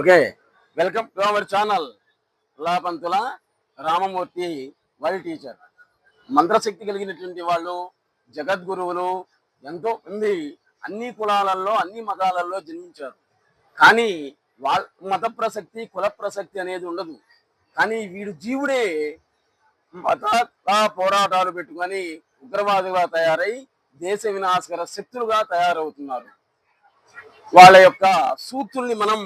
Okay welcome to our channel. Lapanthula Ramamurthy world teacher. మంత్రశక్తి కలిగినటువంటి వాళ్ళు జగద్గురువులు ఎంతో మంది అన్ని కులాలలో అన్ని మతాలలో జన్మించారు. కానీ వాళ్ళ మత ప్రసక్తి కుల ప్రసక్తి అనేది ఉండదు. కానీ వీడు జీవుడే మత పోరాటాలు పెట్టుకొని ఉగ్రవాదులుగా తయారై దేశ వినాశకర శక్తులుగా తయారవుతున్నారు. వాళ్ళ యొక్క సూక్తుల్ని మనం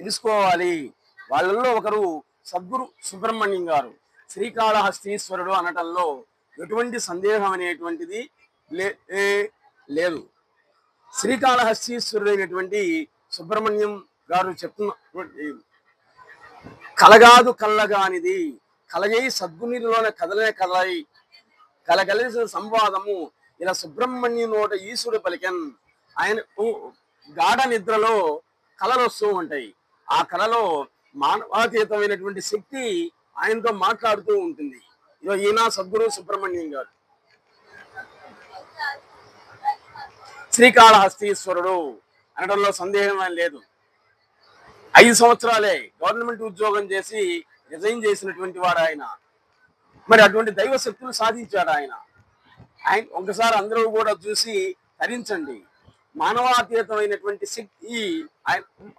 తెలుసుకోవాలి. వాళ్ళల్లో ఒకరు సద్గురు సుబ్రహ్మణ్యం గారు. శ్రీకాళహస్తీశ్వరుడు అనటంలో ఎటువంటి సందేహం అనేటువంటిది లే- లేదు. శ్రీకాళహస్తీశ్వరుడు అయినటువంటి సుబ్రహ్మణ్యం గారు చెప్తున్నటువంటి కలగాదు కల్లగానిది కలగై సద్గునిలోన కదలనే కదలై కలగలిసిన సంవాదము ఇలా సుబ్రహ్మణ్యం నోట ఈశ్వరుడు పలికన్. ఆయన గాఢ నిద్రలో కలలు వస్తూ ఉంటాయి. ఆ కళలో మానవాతీతమైనటువంటి శక్తి ఆయనతో మాట్లాడుతూ ఉంటుంది. ఇదో ఈయన సద్గురు సుబ్రహ్మణ్యం గారు. శ్రీకాళహస్తీశ్వరుడు అనడంలో సందేహం లేదు. ఐదు సంవత్సరాలే గవర్నమెంట్ ఉద్యోగం చేసి రిజైన్ చేసినటువంటి వాడు ఆయన. మరి అటువంటి దైవ శక్తులు సాధించాడు ఆయన. ఆయన ఒకసారి అందరూ కూడా చూసి తరించండి. మానవాతీతమైనటువంటి శక్తి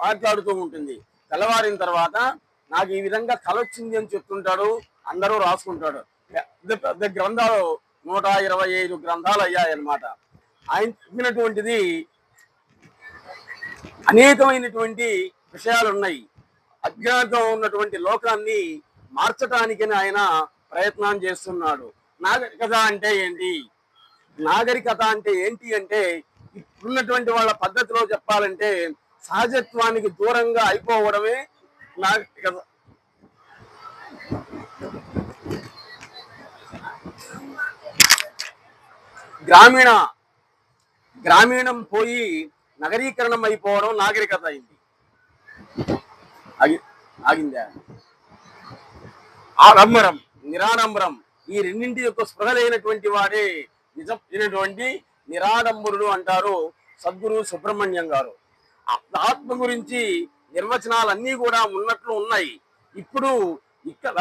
మాట్లాడుతూ ఉంటుంది. తెల్లవారిన తర్వాత నాకు ఈ విధంగా కళ వచ్చింది అని చెప్తుంటాడు అందరూ రాసుకుంటాడు. పెద్ద పెద్ద గ్రంథాలు నూట ఇరవై ఐదు గ్రంథాలు అయ్యాయి అన్నమాట ఆయన చెప్పినటువంటిది అనేకమైనటువంటి విషయాలు ఉన్నాయి అజ్ఞాతం ఉన్నటువంటి లోకాన్ని మార్చటానికని ఆయన ప్రయత్నం చేస్తున్నాడు. నాగరికత అంటే ఏంటి? నాగరికత అంటే ఏంటి అంటే ఇప్పుడున్నటువంటి వాళ్ళ పద్ధతిలో చెప్పాలంటే సహజత్వానికి దూరంగా అయిపోవడమే నాగరికత గ్రామీణ గ్రామీణం పోయి నగరీకరణం అయిపోవడం నాగరికత అయింది. ఆగి ఆగిందా? ఆడంబరం నిరాడంబరం ఈ రెండింటి యొక్క స్పృహలైనటువంటి వాడే నిజమైనటువంటి నిరాడంబరుడు అంటారు సద్గురు సుబ్రహ్మణ్యం గారు. ఆత్మ గురించి నిర్వచనాలన్నీ కూడా ఉన్నట్లు ఉన్నాయి. ఇప్పుడు ఇక్కడ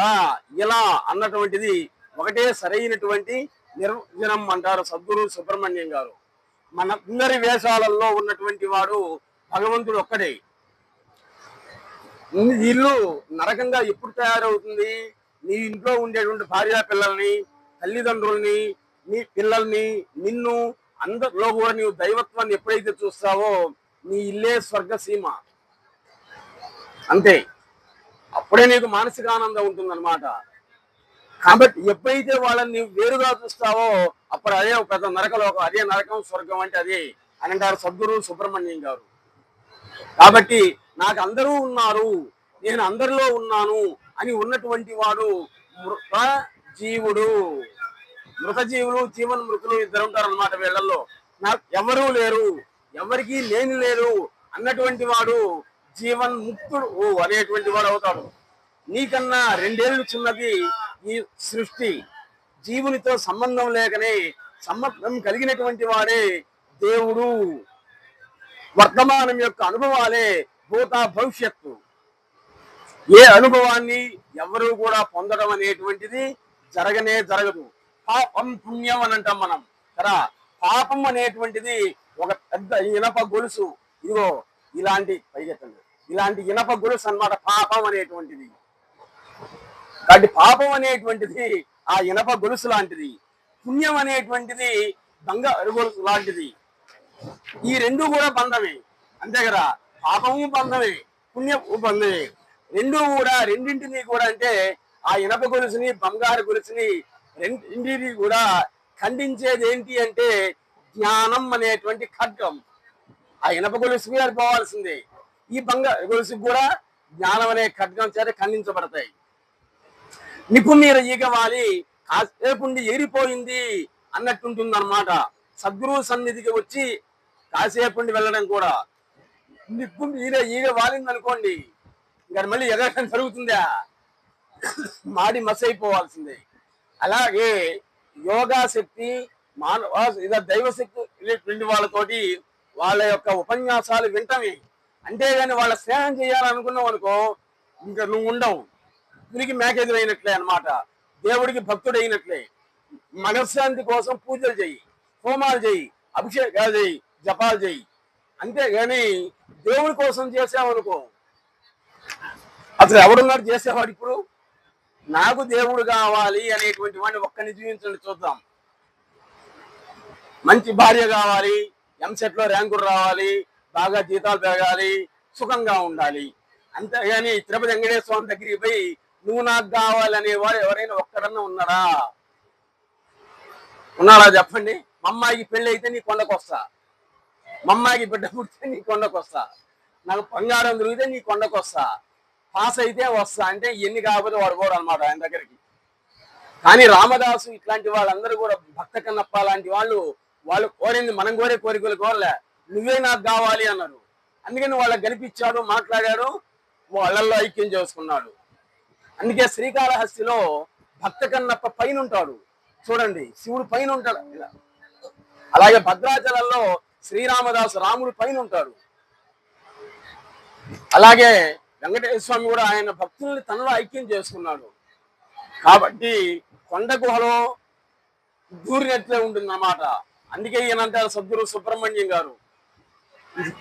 ఇలా అన్నటువంటిది ఒకటే సరైనటువంటి నిర్వచనం అంటారు సద్గురు సుబ్రహ్మణ్యం గారు. మన అందరి వేషాలలో ఉన్నటువంటి వాడు భగవంతుడు ఒక్కడే. ఇల్లు నరకంగా ఎప్పుడు తయారవుతుంది? నీ ఇంట్లో ఉండేటువంటి భార్య పిల్లల్ని తల్లిదండ్రుల్ని నీ పిల్లల్ని నిన్ను అందరిలో కూడా నీవు దైవత్వాన్ని ఎప్పుడైతే చూస్తావో నీ ఇల్లే స్వర్గసీమ. అంతే. అప్పుడే నీకు మానసిక ఆనందం ఉంటుందన్నమాట. కాబట్టి ఎప్పుడైతే వాళ్ళని నీవు వేరుగా చూస్తావో అప్పుడు అదే ఒక పెద్ద నరకలోకం అదే నరకం స్వర్గం అంటే అదే అని అంటారు సద్గురు సుబ్రహ్మణ్యం గారు. కాబట్టి నాకు అందరూ ఉన్నారు నేను అందరిలో ఉన్నాను అని ఉన్నటువంటి వాడు మృత జీవుడు. మృతజీవులు జీవన మృతులు ఇద్దరు ఉంటారు అనమాట వీళ్ళల్లో. నాకు ఎవరూ లేరు ఎవరికి లేని లేరు అన్నటువంటి వాడు జీవన్ ముక్తుడు. అనేటువంటి వాడు అవుతాడు. నీకన్నా రెండేళ్ళు చిన్నది ఈ సృష్టి. జీవునితో సంబంధం లేకనే సంబంధం కలిగినటువంటి వాడే దేవుడు. వర్తమానం యొక్క అనుభవాలే భూత భవిష్యత్తు. ఏ అనుభవాన్ని ఎవరు కూడా పొందడం అనేటువంటిది జరగనే జరగదు. పాపం పుణ్యం అని అంటాం మనం. కదా? పాపం అనేటువంటిది ఒక పెద్ద ఇనప గొలుసు. ఇదిగో ఇలాంటి పైకెత్తండి ఇలాంటి ఇనప గొలుసు అన్నమాట పాపం అనేటువంటిది. కాబట్టి పాపం అనేటువంటిది ఆ ఇనప గొలుసు లాంటిది. పుణ్యం అనేటువంటిది బంగారు గొలుసు లాంటిది. ఈ రెండు కూడా బంధమే. అంతే కదా? పాపము బంధమే పుణ్యము బంధమే. రెండు కూడా రెండింటిని కూడా అంటే ఆ ఇనప గొలుసుని బంగారు గొలుసుని రెండింటిని కూడా ఖండించేది ఏంటి అంటే జ్ఞానం అనేటువంటి ఖడ్గం. ఆ ఇనప గొలుసు మీద పోవాల్సిందే. ఈ బంగారు గొలుసు కూడా జ్ఞానం అనే ఖడ్గం చేత ఖండించబడతాయి. నిపు మీద ఈగ వాలి కాసేపుండి ఏరిపోయింది అన్నట్టుంటుంది అనమాట సద్గురు సన్నిధికి వచ్చి కాసేపుండి వెళ్ళడం కూడా. నిప్పు మీద ఈగ వాలింది అనుకోండి ఇంకా మళ్ళీ ఎగరడం జరుగుతుందా? మాడి మస్ అయిపోవాల్సిందే అలాగే యోగా శక్తి మానవ ఇద దైవ శక్తి ఇటువంటి వాళ్ళతోటి వాళ్ళ యొక్క ఉపన్యాసాలు వింటమే. అంతేగాని వాళ్ళ స్నేహం చేయాలనుకున్నావు అనుకో ఇంకా నువ్వు ఉండవు. పులికి మేకెదురైనట్లే అన్నమాట. దేవుడికి భక్తుడైనట్లే. మనశ్శాంతి కోసం పూజలు చెయ్యి హోమాలు చేయి అభిషేకాలు చేయి జపాలు చేయి. అంతేగాని దేవుడి కోసం చేసావనుకో అసలు ఎవడున్నాడు చేసేవాడు ఇప్పుడు? నాకు దేవుడు కావాలి అనేటువంటి వాడిని ఒక్కని జీవించండి చూద్దాం. మంచి భార్య కావాలి ఎంసెట్లో ర్యాంకులు రావాలి బాగా జీతాలు పెరగాలి సుఖంగా ఉండాలి. అంతేగాని తిరుపతి వెంకటేశ్వర స్వామి దగ్గరికి పోయి నువ్వు నాకు కావాలి అనేవాడు ఎవరైనా ఒక్కడన్నా ఉన్నారా? ఉన్నారా చెప్పండి? మా అమ్మాయికి పెళ్ళి అయితే నీ కొండకొస్తా మా అమ్మాయికి బిడ్డ పుడితే నీ కొండకొస్తా నాకు బంగారం దొరికితే నీ కొండకొస్తా పాస్ అయితే వస్తా. అంటే ఎన్ని కాకపోతే వాడు అనమాట ఆయన దగ్గరికి. కానీ రామదాసు ఇట్లాంటి వాళ్ళందరూ కూడా భక్త కన్నప్ప లాంటి వాళ్ళు వాళ్ళు కోరింది మనం కోరే కోరికలు కోరలే. నువ్వే నాకు కావాలి అన్నారు. అందుకని వాళ్ళకి కనిపించాడు మాట్లాడాడు వాళ్ళల్లో ఐక్యం చేసుకున్నాడు. అందుకే శ్రీకాళహస్తిలో భక్త కన్నప్ప పైన ఉంటాడు. చూడండి శివుడు పైన ఉంటాడు. ఇలా. అలాగే భద్రాచలంలో శ్రీరామదాసు రాముడు పైన ఉంటాడు. అలాగే వెంకటేశ్వర స్వామి కూడా ఆయన భక్తుల్ని తనలో ఐక్యం చేసుకున్నాడు. కాబట్టి కొండ గుహలో దూరినట్లే ఉంటుంది అన్నమాట అందుకే ఈయన అంటారు సద్గురు సుబ్రహ్మణ్యం గారు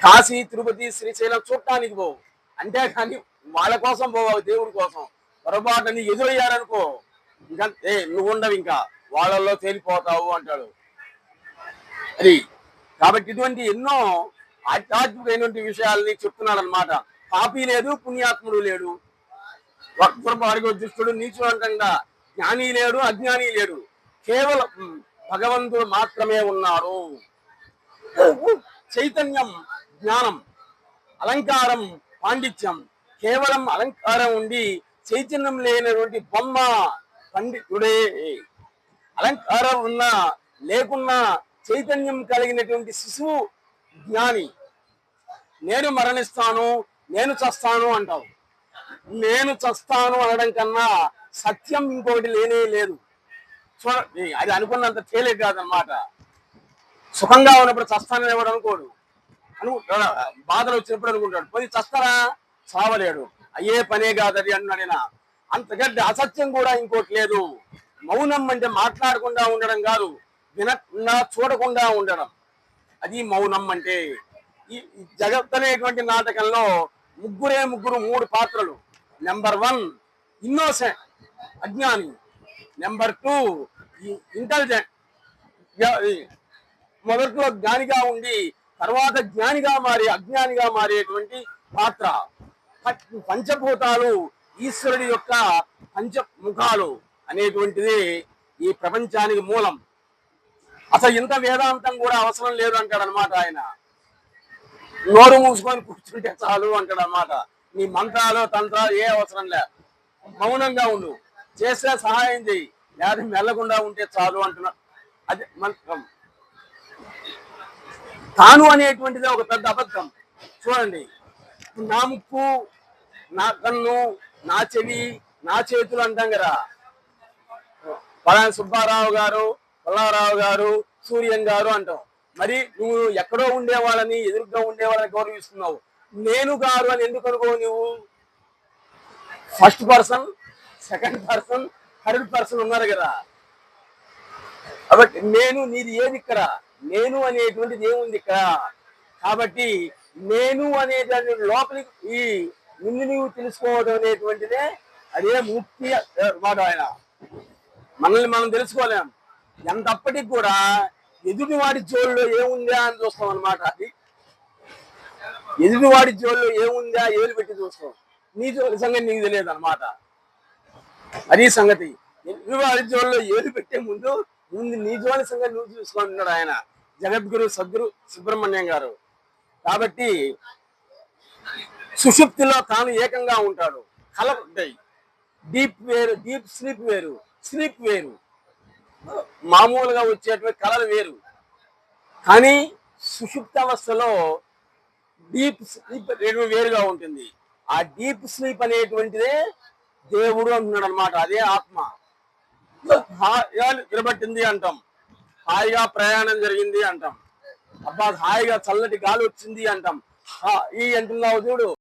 కాశీ తిరుపతి శ్రీశైలం చూడటానికి పోవు. అంటే కానీ వాళ్ళ కోసం పోవాలి దేవుడి కోసం. పొరపాటుని ఎదురయ్యారనుకో ఇంకా ఏ నువ్వు ఉండవు ఇంకా. వాళ్ళల్లో తేలిపోతావు అంటాడు. అది కాబట్టి ఇటువంటి ఎన్నో ఆధ్యాత్మికమైనటువంటి విషయాల్ని చెప్తున్నాడు అనమాట పాపి లేదు పుణ్యాత్ముడు లేడు. వాడికి దుష్టుడు నీచువంతంగా జ్ఞాని లేడు అజ్ఞాని లేడు. కేవలం భగవంతుడు మాత్రమే ఉన్నారు చైతన్యం జ్ఞానం అలంకారం పాండిత్యం కేవలం అలంకారం ఉండి చైతన్యం లేనటువంటి బొమ్మ పండితుడే. అలంకారం ఉన్నా లేకున్నా చైతన్యం కలిగినటువంటి శిశువు జ్ఞాని. నేను మరణిస్తాను నేను చస్తాను అంటావు. నేను చస్తాను అనడం కన్నా సత్యం ఇంకొకటి లేనే లేదు. చూడ అది అనుకున్నంత తేలిక కాదనమాట సుఖంగా ఉన్నప్పుడు చస్తానని ఎవడు అనుకోడు. అను బాధలు వచ్చినప్పుడు అనుకుంటాడు. పోయి చస్తారా? చావలేడు. అయ్యే పనే కాదది అన్నాడు ఆయన అంతకంటే అసత్యం కూడా ఇంకోటి లేదు. మౌనం అంటే మాట్లాడకుండా ఉండడం కాదు. వినకుండా చూడకుండా ఉండడం. అది మౌనం అంటే ఈ ఈ జగత్ అనేటువంటి నాటకంలో ముగ్గురే ముగ్గురు మూడు పాత్రలు. నెంబర్ వన్ ఇన్నోసెంట్ అజ్ఞాని. నెంబర్ టూ ఇంటెలిజెంట్ మొదట్లో జ్ఞానిగా ఉండి తర్వాత జ్ఞానిగా మారి అజ్ఞానిగా మారేటువంటి పాత్ర. పంచభూతాలు ఈశ్వరుడి యొక్క పంచముఖాలు అనేటువంటిది ఈ ప్రపంచానికి మూలం. అసలు ఇంత వేదాంతం కూడా అవసరం లేదు అంటాడు అనమాట ఆయన. నోరు మూసుకొని కూర్చుంటే చాలు అంటాడు అన్నమాట. నీ మంత్రాలు తంత్రాలు ఏ అవసరం లే. మౌనంగా ఉండు. చేస్తే సహాయం చేయి లేదా మెల్లకుండా ఉంటే చాలు అంటున్నా. అది మంత్రం తాను అనేటువంటిది ఒక పెద్ద అబద్ధం. చూడండి. నా ముక్కు నా కన్ను నా చెవి నా చేతులు అంటాం కదా. పలానా సుబ్బారావు గారు పుల్లారావు గారు సూర్యం గారు అంటాం. మరి నువ్వు ఎక్కడో ఉండే వాళ్ళని ఎదురుగా ఉండేవాళ్ళని గౌరవిస్తున్నావు. నేను గారు అని ఎందుకు అనుకో నువ్వు first person second person third person ఉన్నారు కదా. కాబట్టి నేను నీది ఏది ఇక్కడ? నేను అనేటువంటిది ఏముంది ఇక్కడ. కాబట్టి నేను అనేటువంటి లోపలికి ఈ నిన్ను నువ్వు తెలుసుకోవడం అనేటువంటిదే అదే ముక్తి వాడు ఆయన. మనల్ని మనం తెలుసుకోలేం. ఎంతప్పటికి కూడా ఎదుటివాడి జోల్లో ఏముందా అని చూస్తాం అనమాట అది ఎదుటివాడి జోల్లో ఏముందా ఏలు పెట్టి చూస్తాం. నీ జోలి సంగతి నీకు తెలియదు అనమాట అది సంగతి. ఎదుటివాడి జోల్లో ఏలు పెట్టే ముందు ముందు నీ జోలి సంగతి నువ్వు చూసుకుంటున్నాడు ఆయన. జగద్గురు సద్గురు సుబ్రహ్మణ్యం గారు. కాబట్టి సుషుప్తిలో తాను ఏకంగా ఉంటాడు. కళ ఉంటాయి. డీప్ వేరు డీప్ స్లీప్ వేరు స్లీప్ వేరు. మామూలుగా వచ్చేటువంటి కళలు వేరు. కానీ సుషుప్త అవస్థలో డీప్ స్లీప్ రెండు వేరుగా ఉంటుంది. ఆ డీప్ స్లీప్ అనేటువంటిదే దేవుడు అంటున్నాడు అనమాట అదే ఆత్మ. హాయిగా నిలబట్టింది అంటాం. హాయిగా ప్రయాణం జరిగింది అంటాం. అబ్బా హాయిగా చల్లటి గాలి వచ్చింది అంటాం. ఈ అంటున్నావు చూడు.